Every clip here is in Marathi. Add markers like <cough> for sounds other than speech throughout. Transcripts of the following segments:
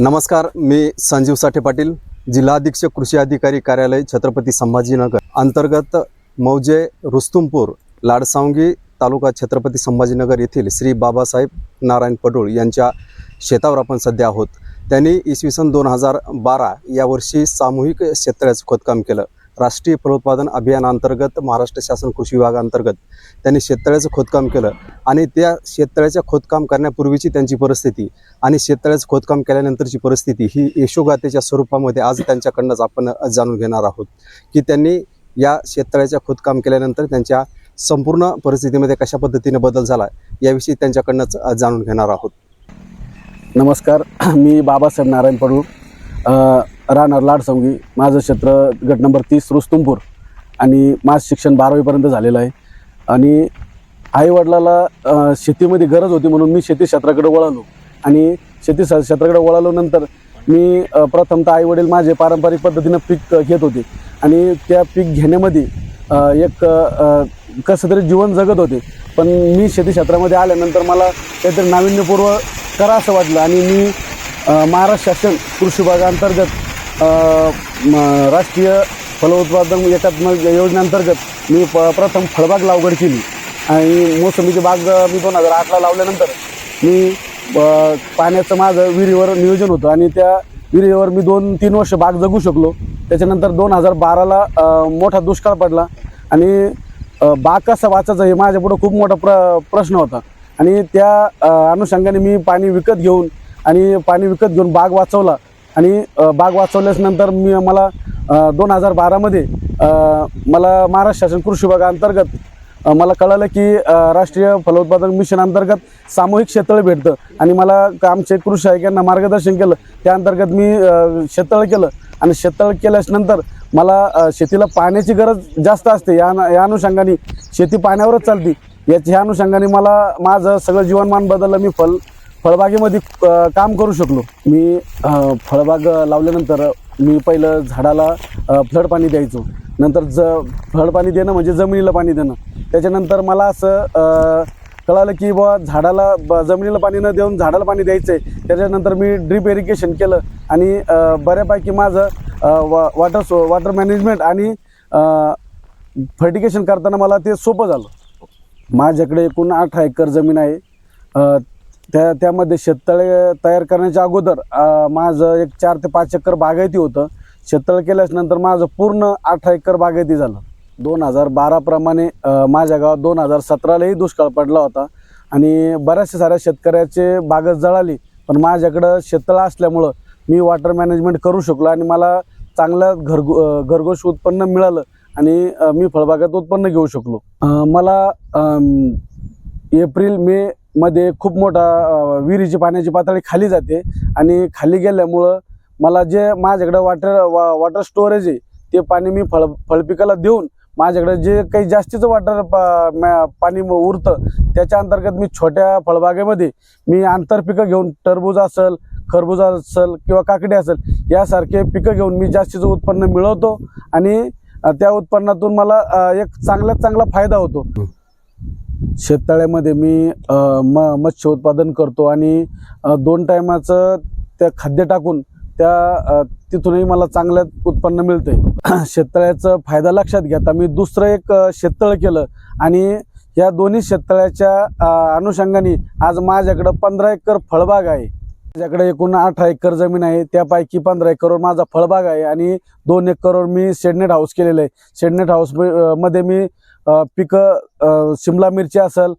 नमस्कार मी संजीव साठे पाटील जिल्हा अधीक्षक कृषी अधिकारी कार्यालय छत्रपती संभाजीनगर. अंतर्गत मौजे रुस्तुमपूर लाडसावंगी तालुका छत्रपती संभाजीनगर येथील श्री बाबासाहेब नारायण पडोळ यांच्या शेतावर आपण सध्या आहोत. त्यांनी इसवी सन दोन हजार बारा या वर्षी सामूहिक शेततळ्याचं खोदकाम केलं. राष्ट्रीय फलोत्पादन अभियानांतर्गत महाराष्ट्र शासन कृषी विभागाअंतर्गत त्यांनी शेततळ्याचं खोदकाम केलं आणि त्या शेततळ्याचं खोदकाम करण्यापूर्वीची त्यांची परिस्थिती आणि शेततळ्याचं खोदकाम केल्यानंतरची परिस्थिती ही यशोगाथेच्या स्वरूपामध्ये आज त्यांच्याकडनंच आपण जाणून घेणार आहोत की त्यांनी या शेततळ्याच्या खोदकाम केल्यानंतर त्यांच्या संपूर्ण परिस्थितीमध्ये कशा पद्धतीने बदल झाला याविषयी त्यांच्याकडनंच जाणून घेणार आहोत. नमस्कार मी बाबासाहेब नारायण पडू राहणार लाडसंगी माझं क्षेत्र गट नंबर तीस रुस्तुमपूर. आणि माझं शिक्षण बारावीपर्यंत झालेलं आहे. आणि आईवडिलाला शेतीमध्ये गरज होती म्हणून मी शेती क्षेत्राकडे वळालो. आणि शेती क्षेत्राकडे वळालो नंतर मी प्रथमतः आईवडील माझे पारंपरिक पद्धतीनं पीक घेत होते. आणि त्या पीक घेण्यामध्ये एक कसं तरी जीवन जगत होते. पण मी शेती क्षेत्रामध्ये आल्यानंतर मला काहीतरी नाविन्यपूर्व करा असं वाटलं. आणि मी महाराष्ट्र शासन कृषी विभागाअंतर्गत राष्ट्रीय फलोत्पादन एकात्मक योजनेअंतर्गत मी प प्रथम फळबाग लागवड केली. आणि मोसंबीची बाग मी दोन हजार आठला लावल्यानंतर मी पाण्याचं माझं विहिरीवर नियोजन होतं. आणि त्या विहिरीवर मी दोन तीन वर्ष बाग जगू शकलो. त्याच्यानंतर दोन हजार बाराला मोठा दुष्काळ पडला. आणि बाग कसा वाचायचा हे माझ्यापुढं खूप मोठा प्र प्रश्न होता. आणि त्या अनुषंगाने मी पाणी विकत घेऊन आणि पाणी विकत घेऊन बाग वाचवला. आणि बाग वाचवल्यास नंतर मी मला दोन हजार बारामध्ये मला महाराष्ट्र शासन कृषी विभागाअंतर्गत मला कळालं की राष्ट्रीय फलोत्पादन मिशन अंतर्गत सामूहिक शेततळ भेटतं. आणि मला आमचे कृषी आयोगांना मार्गदर्शन केलं. त्या अंतर्गत मी शेततळ केलं. आणि शेततळ केल्यास नंतर मला शेतीला पाण्याची गरज जास्त असते. या या अनुषंगाने शेती पाण्यावरच चालते. याच्या ह्या अनुषंगाने मला माझं सगळं जीवनमान बदललं. मी फल फळबागेमध्ये काम करू शकलो. मी फळबाग लावल्यानंतर मी पहिलं झाडाला फ्लड पाणी द्यायचो. नंतर ज फ्लड पाणी देणं म्हणजे जमिनीला पाणी देणं. त्याच्यानंतर मला असं कळालं की बुवा झाडाला ब जमिनीला पाणी न देऊन झाडाला पाणी द्यायचं आहे त्याच्यानंतर मी ड्रीप इरिगेशन केलं आणि बऱ्यापैकी माझं वा वॉटर सो वॉटर मॅनेजमेंट आणि फर्टिकेशन करताना मला ते सोपं झालं. माझ्याकडे एकूण आठ एकर जमीन आहे. त्या त्यामध्ये शेततळे तयार करण्याच्या अगोदर माझं एक चार ते पाच एकर बागायती होतं. शेततळ केल्यानंतर माझं पूर्ण आठ एकर बागायती झालं. दोन हजार बाराप्रमाणे माझ्या गावात दोन हजार सतरालाही दुष्काळ पडला होता. आणि बऱ्याचशा साऱ्या शेतकऱ्याचे बागच जळाली. पण माझ्याकडं शेततळं असल्यामुळं मी वॉटर मॅनेजमेंट करू शकलो आणि मला चांगलं घरगु घरघोष घरगोश उत्पन्न मिळालं आणि मी फळबागात उत्पन्न घेऊ शकलो. मला एप्रिल मे मध्ये खूप मोठा विहिरीची पाण्याची पातळी खाली जाते आणि खाली गेल्यामुळं मला जे माझ्याकडं वॉटर वा वॉटर स्टोरेज आहे ते पाणी मी फळ फळपिकाला देऊन माझ्याकडे जे काही जास्तीचं वॉटर पा मॅ- पाणी उरतं त्याच्या अंतर्गत मी छोट्या फळबागेमध्ये मी आंतरपिकं घेऊन टरबूज असेल खरबूज असेल किंवा काकडी असेल यासारखे पिकं घेऊन मी जास्तीचं उत्पन्न मिळवतो आणि त्या उत्पन्नातून मला एक चांगल्यात चांगला फायदा होतो. शेततळ्यामध्ये मी म मत्स्य उत्पादन करतो आणि दोन टायमाचं त्या खाद्य टाकून त्या तिथूनही मला चांगलं उत्पन्न मिळतंय. <clears throat> शेततळ्याचा फायदा लक्षात घेता मी दुसरं एक शेततळ केलं आणि या दोन्ही शेततळ्याच्या अनुषंगाने आज माझ्याकडं पंधरा एकर फळबाग आहे. माझ्याकडे एकूण अठरा एकर जमीन आहे. त्यापैकी पंधरा एकरवर माझा फळबाग आहे आणि दोन एकरवर मी शेडनेट हाऊस केलेलं आहे. शेडनेट हाऊसमध्ये मी पिकं शिमला मिरची असेल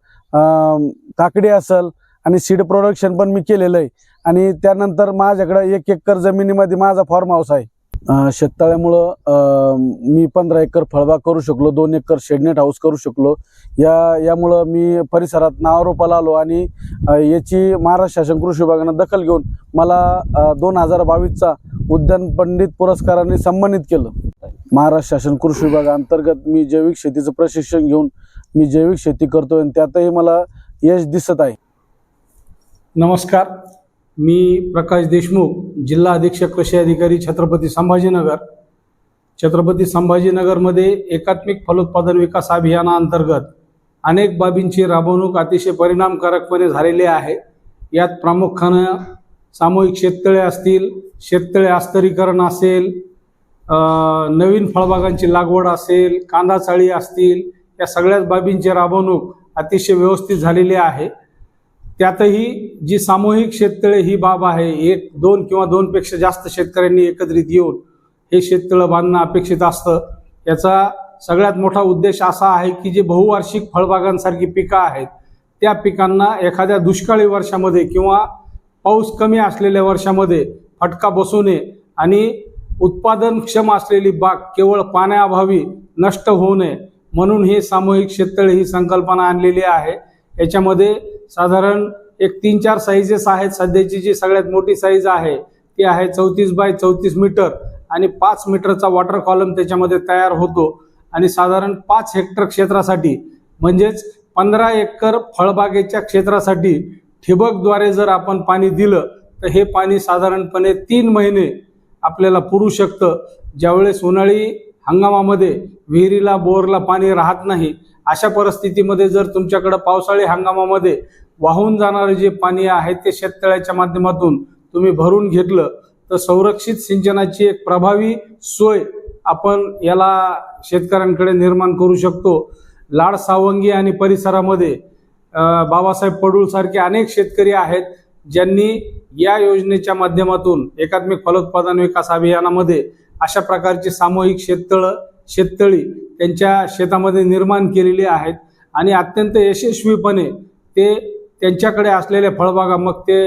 काकडी असेल आणि सीड प्रोडक्शन पण मी केलेलं आहे आणि त्यानंतर माझ्याकडं एक एकर जमिनीमध्ये माझा फार्म हाऊस आहे. शेततळ्यामुळं मी पंधरा एकर फळबाग करू शकलो दोन एकर शेडनेट हाऊस करू शकलो. या यामुळं मी परिसरात नावारोपाला आलो आणि याची महाराष्ट्र शासन कृषी विभागानं दखल घेऊन मला दोन हजार बावीसचा उद्यान पंडित पुरस्काराने सन्मानित केलं. महाराष्ट्र शासन कृषी विभागाअंतर्गत मी जैविक शेतीचं प्रशिक्षण घेऊन मी जैविक शेती करतोय आणि त्यातही मला यश दिसत आहे. नमस्कार. मी प्रकाश देशमुख जिल्हा अधीक्षक कृषी अधिकारी छत्रपती संभाजीनगर. छत्रपती संभाजीनगरमध्ये एकात्मिक फलोत्पादन विकास अभियानाअंतर्गत अनेक बाबींची राबवणूक अतिशय परिणामकारकपणे झालेली आहे. यात प्रामुख्यानं सामूहिक शेततळे असतील शेततळे अस्तरीकरण असेल नवीन फळबागांची लागवड असेल कांदा चाळी असतील या सगळ्याच बाबींची राबवणूक अतिशय व्यवस्थित झालेली आहे. त्यातही जी सामूहिक शेततळे ही बाब आहे एक दोन किंवा दोनपेक्षा जास्त शेतकऱ्यांनी एकत्रित येऊन हे शेततळं बांधणं अपेक्षित असतं. याचा सगळ्यात मोठा उद्देश असा आहे की जे बहुवार्षिक फळबागांसारखी पिकं आहेत त्या पिकांना एखाद्या दुष्काळी वर्षामध्ये किंवा पाऊस कमी असलेल्या वर्षामध्ये फटका बसू नये आणि उत्पादनक्षम असलेली बाग केवळ पाण्याअभावी नष्ट होऊ नये म्हणून हे सामूहिक शेततळे ही संकल्पना आणलेली आहे. याच्यामध्ये साधारण एक तीन चार साईजेस आहेत. सध्याची जी सगळ्यात मोठी साईज आहे ती आहे चौतीस बाय चौतीस मीटर आणि पाच मीटरचा वॉटर कॉलम त्याच्यामध्ये तयार होतो. आणि साधारण पाच हेक्टर क्षेत्रासाठी म्हणजेच पंधरा एकर फळबागेच्या क्षेत्रासाठी ठिबकद्वारे जर आपण पाणी दिलं तर हे पाणी साधारणपणे तीन महिने आपल्याला पुरू शकतं. ज्यावेळेस उन्हाळी हंगामामध्ये विहिरीला बोरला पाणी राहत नाही अशा परिस्थितीमध्ये जर तुमच्याकडं पावसाळी हंगामामध्ये वाहून जाणारे जे पाणी आहे ते शेततळ्याच्या माध्यमातून तुम्ही भरून घेतलं तर संरक्षित सिंचनाची एक प्रभावी सोय आपण याला शेतकऱ्यांकडे निर्माण करू शकतो. लाड सावंगी आणि परिसरामध्ये बाबासाहेब पडूळसारखे अनेक शेतकरी आहेत. ज्यांनी या योजनेच्या माध्यमातून एकात्मिक फलोत्पादन विकास अभियानामध्ये अशा प्रकारची सामूहिक शेततळं शेततळी त्यांच्या शेतामध्ये निर्माण केलेली आहेत आणि अत्यंत यशस्वीपणे ते त्यांच्याकडे असलेल्या फळबागा मग ते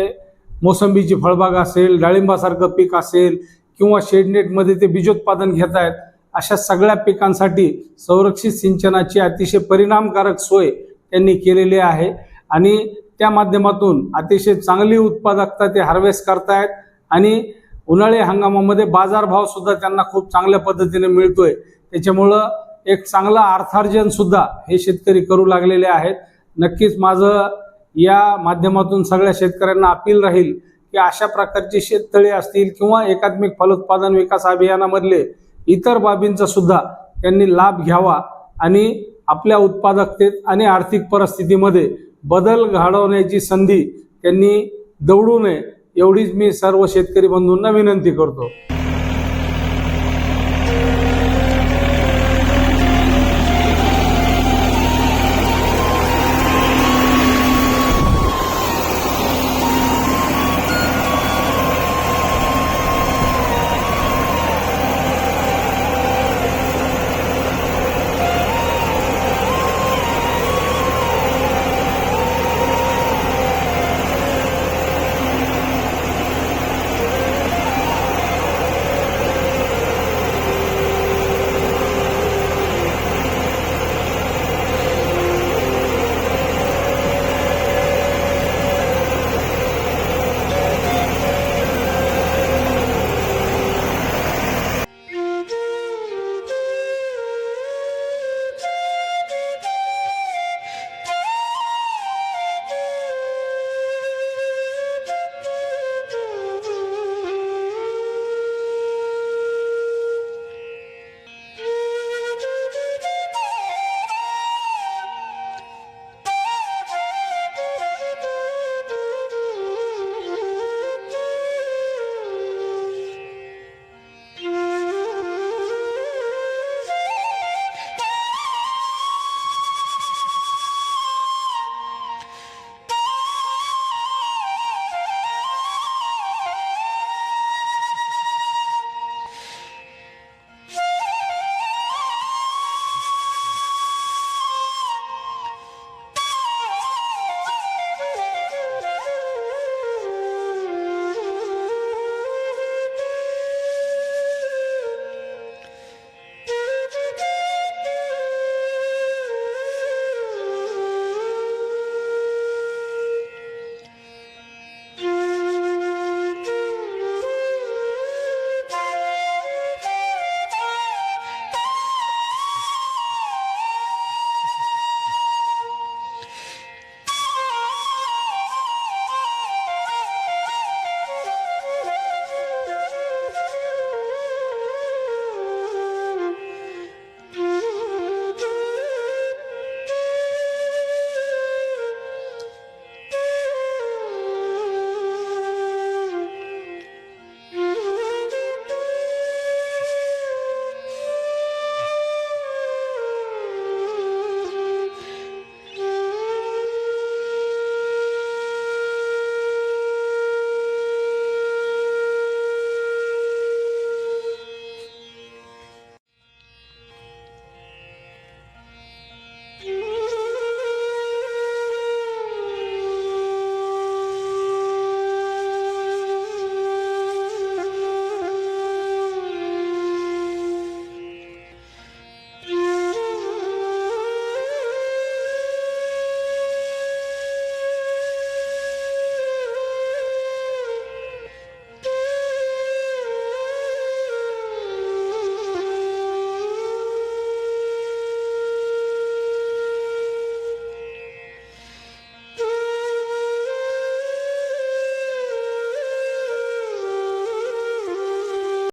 मोसंबीची फळबाग असेल डाळिंबासारखं पीक असेल किंवा शेडनेटमध्ये ते बीजोत्पादन घेत आहेत अशा सगळ्या पिकांसाठी संरक्षित सिंचनाची अतिशय परिणामकारक सोय त्यांनी केलेली आहे. आणि त्या माध्यमातून अतिशय चांगली उत्पादकता ते हार्वेस्ट करतायत आणि उन्हाळी हंगामामध्ये बाजारभाव सुद्धा त्यांना खूप चांगल्या पद्धतीने मिळतोय. त्याच्यामुळं एक चांगलं अर्थार्जन सुद्धा हे शेतकरी करू लागलेले आहेत. नक्कीच माझं या माध्यमातून सगळ्या शेतकऱ्यांना अपील राहील की अशा प्रकारची शेततळे असतील किंवा एकात्मिक फलोत्पादन विकास अभियानामधले इतर बाबींचा सुद्धा त्यांनी लाभ घ्यावा आणि आपल्या उत्पादकतेत आणि आर्थिक परिस्थितीमध्ये बदल घडवण्याची संधी त्यांनी दौडू नये एवढीच मी सर्व शेतकरी बंधूंना विनंती करतो.